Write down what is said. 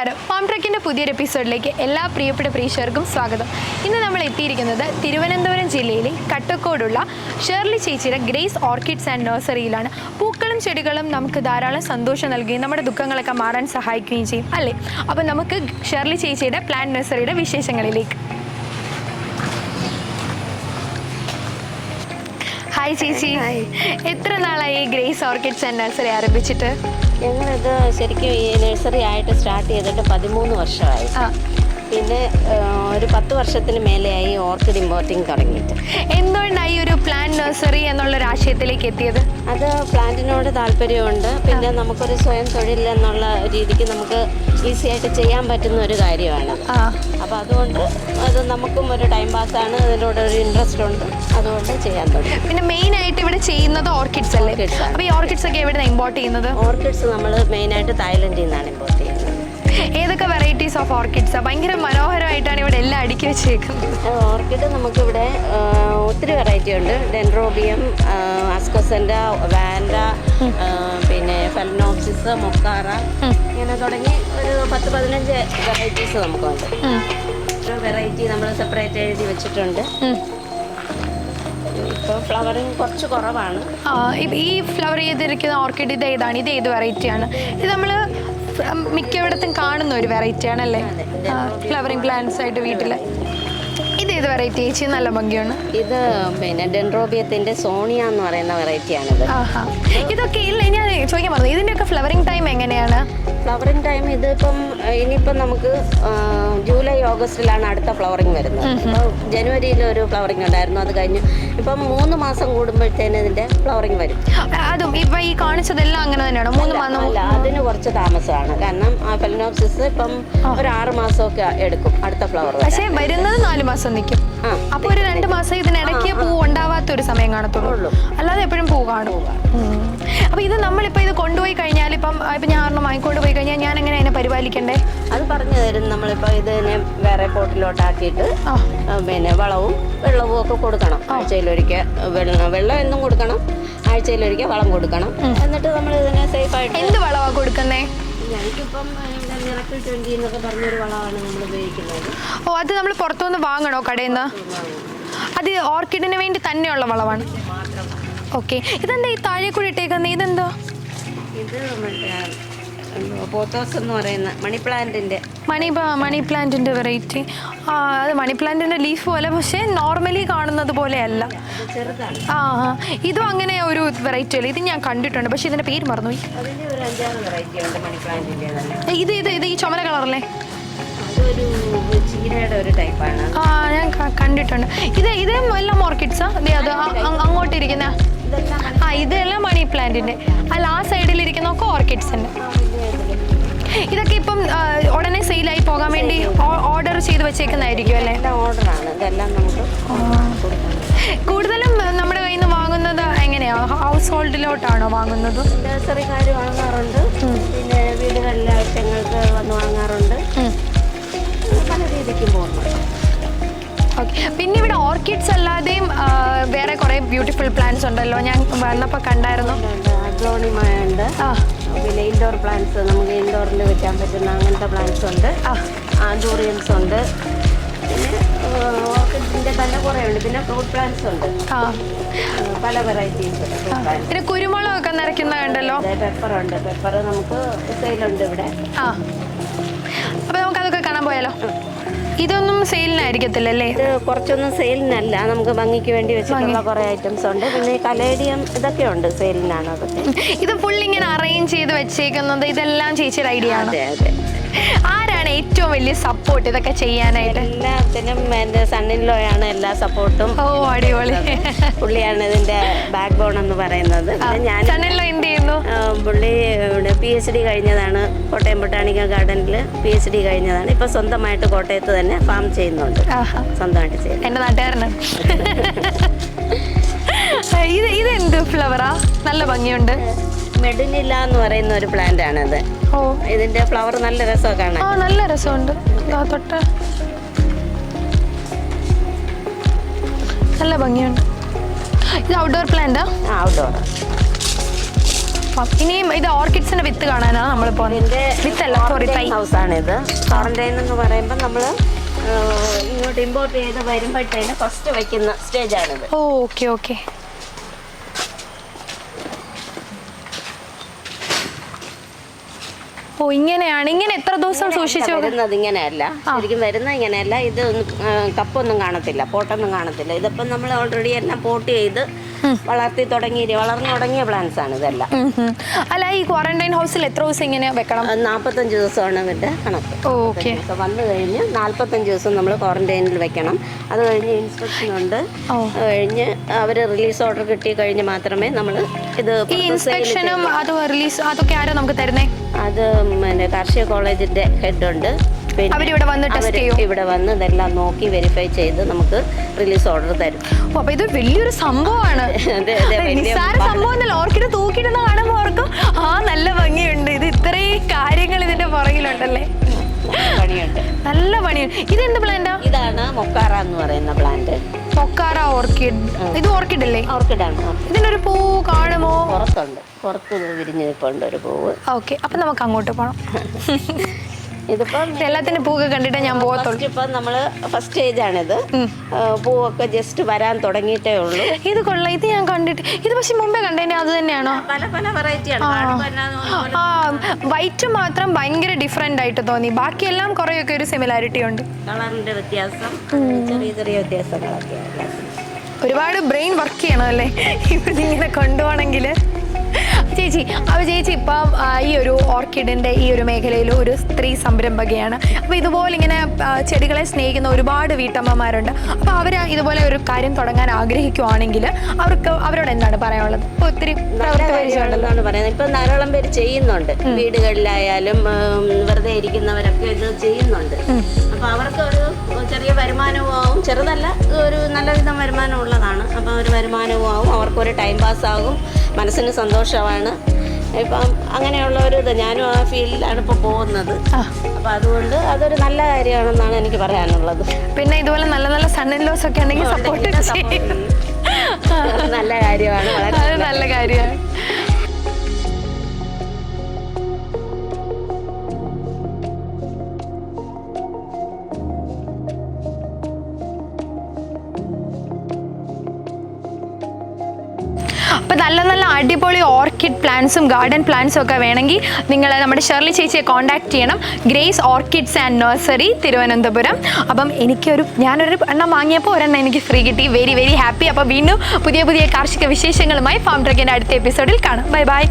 നമസ്കാരം. ഫാം ട്രക്കിന്റെ പുതിയൊരു എപ്പിസോഡിലേക്ക് എല്ലാ പ്രിയപ്പെട്ട പ്രേക്ഷകർക്കും സ്വാഗതം. ഇന്ന് നമ്മൾ എത്തിയിരിക്കുന്നത് തിരുവനന്തപുരം ജില്ലയിലെ കട്ടക്കോടുള്ള ഷേർലി ചേച്ചിയുടെ ഗ്രേസ് ഓർക്കിഡ്സ് ആൻഡ് നഴ്സറിയിലാണ്. പൂക്കളും ചെടികളും നമുക്ക് ധാരാളം സന്തോഷം നൽകുകയും നമ്മുടെ ദുഃഖങ്ങളൊക്കെ മാറാൻ സഹായിക്കുകയും ചെയ്യും അല്ലേ? അപ്പോൾ നമുക്ക് ഷേർലി ചേച്ചിയുടെ പ്ലാന്റ് നഴ്സറിയുടെ വിശേഷങ്ങളിലേക്ക് ഹായ് ചേച്ചി. എത്ര നാളായി ഈ ഗ്രേസ് ഓർക്കിഡ്സ് ആൻഡ് നഴ്സറി ആരംഭിച്ചിട്ട്? ഞങ്ങളിത് ശരിക്കും ഈ നഴ്സറി ആയിട്ട് സ്റ്റാർട്ട് ചെയ്തിട്ട് പതിമൂന്ന് വർഷമായി. പിന്നെ ഒരു പത്ത് വർഷത്തിന് മേലെയായി ഓർക്കിഡ് ഇമ്പോർട്ടിങ് തുടങ്ങിയിട്ട്. എന്തുകൊണ്ടായി ഒരു പ്ലാൻ നഴ്സറി എന്നുള്ള ഒരു ആശയത്തിലേക്ക് എത്തിയത്? അത് പ്ലാന്റിനോട് താല്പര്യമുണ്ട്. പിന്നെ നമുക്കൊരു സ്വയം തൊഴിൽ എന്നുള്ള രീതിക്ക് നമുക്ക് ഈസി ആയിട്ട് ചെയ്യാൻ പറ്റുന്ന ഒരു കാര്യമാണ് അപ്പോൾ അതുകൊണ്ട് അത് നമുക്കും ഒരു ടൈം പാസ്സാണ് അതിനോട് ഒരു ഇൻട്രസ്റ്റ് ഉണ്ട്. അതുകൊണ്ട് ചെയ്യാൻ തുടങ്ങി. പിന്നെ മെയിൻ ആയിട്ട് ഇവിടെ ചെയ്യുന്നത് ഓർക്കിഡ്സ് അല്ലേ? അപ്പോൾ ഈ ഓർക്കിഡ്സ് ഒക്കെ എവിടെ ഇമ്പോർട്ട് ചെയ്യുന്നത്? ഓർക്കിഡ്സ് നമ്മൾ മെയിനായിട്ട് തായ്ലൻഡിൽ നിന്നാണ് ഇമ്പോർട്ട് ചെയ്യുന്നത്. ഏതൊക്കെ വെറൈറ്റീസ് ഓഫ് ഓർക്കിഡ്സ് ഭയങ്കര മനോഹരമായിട്ടാണ് ഇവിടെ എല്ലാം അടുക്കി വെച്ചേക്കുന്നത്. ഓർക്കിഡ് നമുക്കിവിടെ ഒത്തിരി വെറൈറ്റി ഉണ്ട്. ഡെൻറോബിയം, ആസ്കോസെൻഡ, വാൻഡ പിന്നെ ഫെലനോപ്സിസ് മൊക്കാറ ഇങ്ങനെ തുടങ്ങി ഒരു പത്ത് പതിനഞ്ച് വെറൈറ്റീസ് നമുക്കുണ്ട്. വെറൈറ്റി നമ്മൾ സെപ്പറേറ്റ് എഴുതി വെച്ചിട്ടുണ്ട്. ഫ്ലവറിങ് കുറച്ച് കുറവാണ്. ഈ ഫ്ലവർ ചെയ്തിരിക്കുന്ന ഓർക്കിഡ് ഇത് ഏതാണ്? ഇത് ഏത് വെറൈറ്റിയാണ് ഇത് നമ്മൾ മിക്കയിടത്തും കാണുന്ന ഒരു വെറൈറ്റി ആണല്ലേ? ഫ്ലവറിങ് പ്ലാന്റ്സ് ആയിട്ട് വീട്ടിൽ ഇത് ഏത് വെറൈറ്റി ചേച്ചി നല്ല ഭംഗിയാണ്. ഇത് പിന്നെ ഡെൻഡ്രോബിയത്തിന്റെ സോണിയ എന്ന് പറയുന്ന വെറൈറ്റിയാണിത് ആഹാ. ഇതൊക്കെ ഇല്ല ഞാൻ ചോദിക്കാൻ പറഞ്ഞു ഇതിന്റെയൊക്കെ ഫ്ലവറിങ് ടൈം എങ്ങനെയാണ്? ഫ്ലവറിങ് ടൈം ഇതിപ്പം ഇനിയിപ്പം നമുക്ക് ജൂലൈ ഓഗസ്റ്റിലാണ് അടുത്ത ഫ്ലവറിങ് വരുന്നത്. അപ്പോൾ ജനുവരിയിൽ ഒരു ഫ്ലവറിങ് ഉണ്ടായിരുന്നു അത് കഴിഞ്ഞ് ഇപ്പം മൂന്ന് മാസം കൂടുമ്പോഴത്തേന് ഇതിന്റെ ഫ്ലവറിങ് വരും. അതും ഇപ്പൊ ഈ കാണിച്ചതെല്ലാം അങ്ങനെ തന്നെയാണോ? മൂന്ന് മാസം അല്ല അതിന് കുറച്ച് താമസമാണ്. കാരണം ആ ഫെലനോപ്സിസ് ഇപ്പം ഒരു ആറ് മാസമൊക്കെ എടുക്കും അടുത്ത ഫ്ലവർ പക്ഷേ വരുന്നത് നാല് മാസം നിൽക്കും അപ്പൊ ഒരു രണ്ട് മാസം ഇതിനിടയ്ക്ക് പൂ ഉണ്ടാവാത്ത ഒരു സമയം കാണത്തുള്ളൂ. അല്ലാതെ എപ്പോഴും പൂ കാണും. അപ്പൊ ഇത് നമ്മളിപ്പോ ഇത് കൊണ്ടുപോയി കഴിഞ്ഞാൽ ഇപ്പം ഇപ്പൊ ഞാൻ ഒരെണ്ണം വാങ്ങിക്കൊണ്ട് പോയി കഴിഞ്ഞാൽ ഞാൻ എങ്ങനെ അതിനെ പരിപാലിക്കണ്ടേ? അത് പറഞ്ഞു തരും. നമ്മളിപ്പോ ഇതിനെ വേറെ പോട്ടിലോട്ടാക്കിയിട്ട് പിന്നെ വളവും വെള്ളവും ഒക്കെ കൊടുക്കണം. ആഴ്ചയിലൊരിക്കൽ വെള്ളം വെള്ളം എന്നും കൊടുക്കണം. ആഴ്ചയിലൊരിക്കൽ വളം കൊടുക്കണം. എന്നിട്ട് നമ്മൾ ഇതിനെ സേഫ് ആയിട്ട് എന്ത് വളവാ കൊടുക്കുന്നേ? ഞങ്ങൾക്കിപ്പം മിറക്കിൾ ട്വന്റി എന്നൊക്കെ പറഞ്ഞൊരു വളമാണ് നമ്മൾ ഉപയോഗിക്കുന്നത്. ഓ അത് നമ്മൾ പുറത്തുനിന്ന് വാങ്ങണോ കടയിൽ നിന്ന് അത് ഓർക്കിഡിന് വേണ്ടി തന്നെയുള്ള വളവാണ്. ഓക്കെ. ഇതെന്താ ഈ താഴെ കൂടി ഇട്ടേക്കുന്നത് ഇതെന്തോ? ഇത് പോത്തോസ് എന്ന് പറയുന്ന മണി പ്ലാന്റിന്റെ. മണി മണി പ്ലാന്റിന്റെ വെറൈറ്റി. ആ അത് മണി പ്ലാന്റിന്റെ ലീഫ് പോലെ പക്ഷേ നോർമലി കാണുന്നത് പോലെയല്ല. ആ. ഇതും അങ്ങനെ ഒരു വെറൈറ്റി അല്ല ഇത് ഞാൻ കണ്ടിട്ടുണ്ട് പക്ഷെ ഇതിന്റെ പേര് മറന്നുപോയി. ഒരു അഞ്ചാറ് വെറൈറ്റി ഉണ്ട് മണി തന്നെ. ഇത് ഇത് ഇത് ഈ ചുമര കളറല്ലേ? അതൊരു ചീരയുടെ ഒരു ടൈപ്പാണ് ആ ഞാൻ ക- കണ്ടിട്ടുണ്ട്. ഇത് ഇതേ എല്ലാം ഓർക്കിഡ്സാ ദേ അത് ആ- ഇതെല്ലാം ആ ഇതെല്ലാം മണി പ്ലാന്റിന്റെ അല്ല ആ സൈഡിൽ ഇരിക്കുന്നതൊക്കെ ഓർക്കിഡ്സിന്റെ ഇതൊക്കെ ഇപ്പം ആ, ഉടനെ സെയിലായി പോകാൻ വേണ്ടി ഓർഡർ ചെയ്ത് വെച്ചേക്കുന്നതായിരിക്കും അല്ലേ? എല്ലാം ഓർഡറാണ് ഇതെല്ലാം നമുക്ക് കൊടുക്കണം കൂടുതലും നിന്ന് വാങ്ങുന്നത് എങ്ങനെയാ? ഹൗസ് ഹോൾഡിലോട്ടാണോ വാങ്ങുന്നത്? നഴ്സറിക്കാർ വാങ്ങാറുണ്ട്. പിന്നെ വീടുകളിലെ ആവശ്യങ്ങൾക്ക് വന്ന് വാങ്ങാറുണ്ട്. പല രീതിക്കും പോകുന്നുണ്ട് ഓക്കെ. പിന്നെ ഇവിടെ ഓർക്കിഡ്സ് അല്ലാതെയും വേറെ കുറെ ബ്യൂട്ടിഫുൾ പ്ലാന്റ്സ് ഉണ്ടല്ലോ. ഞാൻ വന്നപ്പോൾ കണ്ടായിരുന്നു. അഗ്ലോണിമയുണ്ട്. ഉണ്ട് പിന്നെ ഇൻഡോർ പ്ലാന്റ്സ് നമുക്ക് ഇൻഡോറിൽ വെക്കാൻ പറ്റുന്ന അങ്ങനത്തെ പ്ലാന്റ്സ് ഉണ്ട്. ആ. ആന്തൂറിയംസ് ഉണ്ട്. പിന്നെ ഫ്രൂട്ട് പ്ലാന്റ്സ് ഉണ്ട്. പല വെറൈറ്റീസ് പിന്നെ കുരുമുളകൊക്കെ നിറയ്ക്കുന്ന കണ്ടല്ലോ പെപ്പർ ഉണ്ട്. പെപ്പർ നമുക്ക് സെയിലുണ്ട് ഇവിടെ. ആ. അപ്പൊ നമുക്ക് അതൊക്കെ കാണാൻ പോയാലോ? ഇതൊന്നും സെയിലിനായിരിക്കത്തില്ലല്ലേ? ഇത് കുറച്ചൊന്നും സെയിലിനല്ല. നമുക്ക് ഭംഗിക്ക് വേണ്ടി വെച്ചിട്ടുള്ള കുറേ ഐറ്റംസ് ഉണ്ട്. പിന്നെ കലേഡിയം ഇതൊക്കെ ഉണ്ട് സെയിലിനാണ് അതൊക്കെ. ഇത് ഫുൾ ഇങ്ങനെ അറേഞ്ച് ചെയ്ത് വെച്ചേക്കുന്നത് ഇതെല്ലാം ചേച്ചിയുടെ ഐഡിയ ആണ്. അതെ അതെ. ആരാണ് ഏറ്റവും വലിയ സപ്പോർട്ട് ഇതൊക്കെ ചെയ്യാനായിട്ട്? എല്ലാത്തിനും എന്റെ സണ്ണിലോയാണ് എല്ലാ സപ്പോർട്ടും ഓ അടിപൊളി. പുള്ളിയാണ് ഇതിന്റെ ബാക്ക് ബോൺ എന്ന് പറയുന്നത്. ഞാൻ സണ്ണിലോ എന്ത് ചെയ്യുന്നു? പുള്ളി പി എച്ച് ഡി കഴിഞ്ഞതാണ്. കോട്ടയം ബൊട്ടാണിക്കൽ ഗാർഡനിൽ പി എച്ച് ഡി കഴിഞ്ഞതാണ്. ഇപ്പൊ സ്വന്തമായിട്ട് കോട്ടയത്ത് തന്നെ ഫാം ചെയ്യുന്നുണ്ട്. സ്വന്തമായിട്ട് ചെയ്യുന്നു എന്റെ നാട്ടുകാരനാണ് ഇത് ഇതെന്ത് ഫ്ലവറാ നല്ല ഭംഗിയുണ്ട്. മെഡിനില്ല എന്ന് പറയുന്ന ഒരു പ്ലാന്റ് ആണത് ഇതിന്റെ ഫ്ലവർ നല്ല രസമൊക്കെ കാണാൻ. നല്ല രസമുണ്ട്. തൊട്ട്. നല്ല ഭംഗിയുണ്ട്. ഇത് ഔട്ട്ഡോർ പ്ലാന്റാ ഔട്ട്ഡോർ ഇനിയും ഇത് ഓർക്കിഡ്സിന്റെ വിത്ത് കാണാനാണ് നമ്മൾ പോകുന്നത് വിത്തല്ല സോറി തൈ. ഹൗസ് ഇത് ക്വാറന്റൈൻ എന്ന് പറയുമ്പോൾ നമ്മൾ ഇങ്ങോട്ട് ഇമ്പോർട്ട് ചെയ്ത് വരുമ്പോഴത്തേന് ഫസ്റ്റ് വെക്കുന്ന സ്റ്റേജ് ആണിത്. ഓക്കെ ഓക്കെ ഓ ഇങ്ങനെയാണ്. ഇങ്ങനെ എത്ര ദിവസം സൂക്ഷിച്ചു? വരുന്നത് ഇങ്ങനെയല്ല. ശരിക്കും വരുന്നത് ഇങ്ങനെയല്ല. ഇത് കപ്പൊന്നും കാണത്തില്ല. പോട്ടൊന്നും കാണത്തില്ല. ഇതിപ്പം നമ്മൾ ഓൾറെഡി എല്ലാം പോട്ട് ചെയ്ത് വളർത്തി തുടങ്ങി വളർന്നു തുടങ്ങിയ പ്ലാന്റ്സ് ആണ് ഇതെല്ലാം. അല്ല ഈ ക്വാറന്റൈൻ ഹൗസിൽ എത്ര ദിവസം ഇങ്ങനെ വെക്കണം? നാൽപ്പത്തഞ്ച് ദിവസമാണ് ഇവരുടെ കണക്ക്. ഓക്കെ. വന്നു കഴിഞ്ഞ് നാൽപ്പത്തഞ്ച് ദിവസം നമ്മൾ ക്വാറന്റൈനിൽ വെക്കണം. അത് കഴിഞ്ഞ് ഇൻസ്ട്രക്ഷൻ ഉണ്ട്. കഴിഞ്ഞ് അവർ റിലീസ് ഓർഡർ കിട്ടി കഴിഞ്ഞ് മാത്രമേ നമ്മൾ ഇത് ഈ ഇൻസ്പെക്ഷനും. അത് റിലീസ് അതൊക്കെ ആരോ നമുക്ക് തരുന്നേ? അത് പിന്നെ കാർഷിക കോളേജിന്റെ ഹെഡ് ഉണ്ട്. അവരിവിടെ വന്ന് ടെസ്റ്റ് ചെയ്യും. ഇവിടെ വന്ന് ഇതെല്ലാം നോക്കി വെരിഫൈ ചെയ്ത് നമുക്ക് റിലീസ് ഓർഡർ തരും. അപ്പൊ ഇത് വലിയൊരു സംഭവമാണ്. നിസ്സാര സംഭവം എന്നല്ല ഓർക്കിഡ് തൂക്കിയിടുന്ന കാണുമ്പോൾ ഓർക്കും ആ നല്ല ഭംഗിയുണ്ട്. ഇത് ഇത്രയും കാര്യങ്ങൾ ഇതിന്റെ പുറകിലുണ്ടല്ലേ? പണിയുണ്ട്. നല്ല പണിയാണ് ഇതെന്ത് പ്ലാന്റാ ഇതാണ് മൊക്കാറ എന്ന് പറയുന്ന പ്ലാന്റ് മൊക്കാറ ഓർക്കിഡ്. ഇത് ഓർക്കിഡ് അല്ലേ ഓർക്കിഡാണ് ഇതിനൊരു പൂ കാണുമോ? പുറത്തുണ്ട്. പുറത്ത് വിരിഞ്ഞിരിപ്പുണ്ട് ഒരു പൂവ്. ഓക്കെ അപ്പൊ നമുക്ക് അങ്ങോട്ട് പോണം. ഇതിപ്പം എല്ലാത്തിന്റെ പൂവ് കണ്ടിട്ട് ഞാൻ പോകത്തുള്ളൂ. ഫസ്റ്റ് ഇപ്പം നമ്മൾ ഫസ്റ്റ് സ്റ്റേജ് ആണിത്. പൂവൊക്കെ ജസ്റ്റ് വരാൻ തുടങ്ങിയിട്ടേ ഉള്ളൂ. ഇത് കൊള്ളാം ഇത് ഞാൻ കണ്ടിട്ട്. ഇത് പക്ഷെ മുമ്പേ കണ്ടതിന്റെ അത് തന്നെയാണോ? പല പല വെറൈറ്റിയാണ് ആണ്. ആ. വൈറ്റ് മാത്രം ഭയങ്കര ഡിഫറെന്റ് ആയിട്ട് തോന്നി. ബാക്കിയെല്ലാം കുറേയൊക്കെ ഒരു സിമിലാരിറ്റി ഉണ്ട്. കളറിന്റെ വ്യത്യാസം ചെറിയ ചെറിയ വ്യത്യാസങ്ങളൊക്കെ ഒരുപാട് ബ്രെയിൻ വർക്ക് ചെയ്യണം അല്ലേ ഇങ്ങനെ കൊണ്ടുപോകണമെങ്കിൽ ചേച്ചി അപ്പോൾ ചേച്ചി ഇപ്പം ഈ ഒരു ഓർക്കിഡിന്റെ ഈ ഒരു മേഖലയിൽ ഒരു സ്ത്രീ സംരംഭകയാണ്. അപ്പോൾ ഇതുപോലെ ഇങ്ങനെ ചെടികളെ സ്നേഹിക്കുന്ന ഒരുപാട് വീട്ടമ്മമാരുണ്ട്. അപ്പോൾ അവർ ഇതുപോലെ ഒരു കാര്യം തുടങ്ങാൻ ആഗ്രഹിക്കുവാണെങ്കിൽ അവർക്ക് അവരോട് എന്താണ് പറയാനുള്ളത്? ഇപ്പോൾ ഒത്തിരി എന്നാണ് പറയുന്നത്. ഇപ്പൊ ധാരാളം പേര് ചെയ്യുന്നുണ്ട്. വീടുകളിലായാലും വെറുതെ ഇരിക്കുന്നവരൊക്കെ ഇത് ചെയ്യുന്നുണ്ട്. അപ്പൊ അവർക്ക് ഒരു ചെറിയ വരുമാനവും ആവും ചെറുതല്ല ഒരു നല്ല വിധം വരുമാനം ഉള്ളതാണ് അപ്പൊ ഒരു വരുമാനവും ആവും അവർക്കൊരു ടൈം പാസ് ആകും. മനസ്സിന് സന്തോഷമാണ്. ഇപ്പം അങ്ങനെയുള്ള ഒരു ഇത് ഞാനും ആ ഫീൽഡിലാണ് ഇപ്പോൾ പോകുന്നത്. അപ്പം അതുകൊണ്ട് അതൊരു നല്ല കാര്യമാണെന്നാണ് എനിക്ക് പറയാനുള്ളത്. പിന്നെ ഇതുപോലെ നല്ല നല്ല സൺ ലോസ് ഒക്കെ ഉണ്ടെങ്കിൽ സപ്പോർട്ട് നല്ല കാര്യമാണ് അത് നല്ല കാര്യമാണ്. അപ്പോൾ നല്ല നല്ല അടിപൊളി ഓർക്കിഡ് പ്ലാന്റ്സും ഗാർഡൻ പ്ലാന്റ്സും ഒക്കെ വേണമെങ്കിൽ നിങ്ങൾ നമ്മുടെ ഷെർലി ചേച്ചിയെ കോൺടാക്ട് ചെയ്യണം. Grace Orchids and nursery Thiruvananthapuram. അപ്പം എനിക്കൊരു ഞാനൊരു എണ്ണം വാങ്ങിയപ്പോൾ ഒരെണ്ണം എനിക്ക് ഫ്രീ കിട്ടി. വെരി വെരി ഹാപ്പി അപ്പോൾ വീണ്ടും പുതിയ പുതിയ കാർഷിക വിശേഷങ്ങളുമായി ഫാം ട്രക്കിന്റെ അടുത്ത എപ്പിസോഡിൽ കാണാം. Bye bye